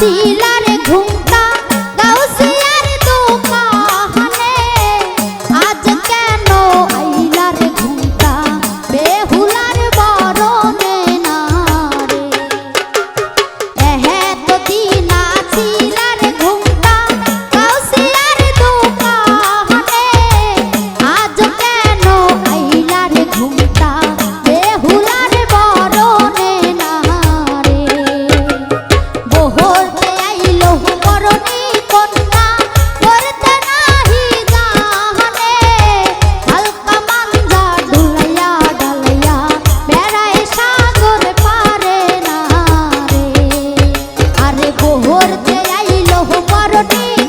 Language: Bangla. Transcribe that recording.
শিলার ভোরতে আইলো মরণে।